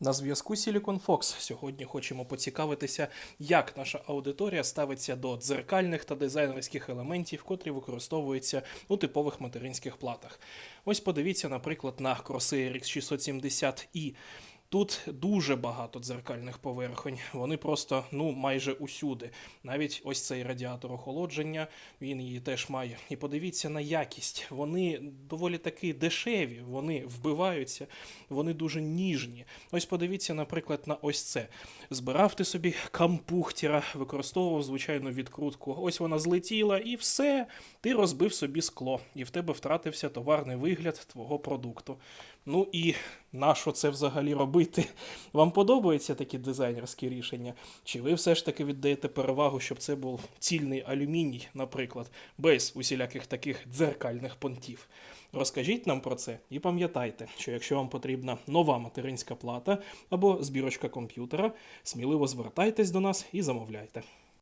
На зв'язку Silicon Fox сьогодні хочемо поцікавитися, як наша аудиторія ставиться до дзеркальних та дизайнерських елементів, котрі використовуються у типових материнських платах. Ось подивіться, наприклад, на Corsair X670i. Тут дуже багато дзеркальних поверхонь. Вони просто ну майже усюди. Навіть ось цей радіатор охолодження, він її теж має. І подивіться на якість. Вони доволі таки дешеві, вони вбиваються, вони дуже ніжні. Ось подивіться, наприклад, на ось це. Збирав ти собі кампухтіра, використовував звичайну відкрутку. Ось вона злетіла, і все. Ти розбив собі скло, і в тебе втратився товарний вигляд твого продукту. Ну і на що це взагалі робити? Вам подобаються такі дизайнерські рішення? Чи ви все ж таки віддаєте перевагу, щоб це був цільний алюміній, наприклад, без усіляких таких дзеркальних понтів? Розкажіть нам про це і пам'ятайте, що якщо вам потрібна нова материнська плата або збірочка комп'ютера, сміливо звертайтесь до нас і замовляйте.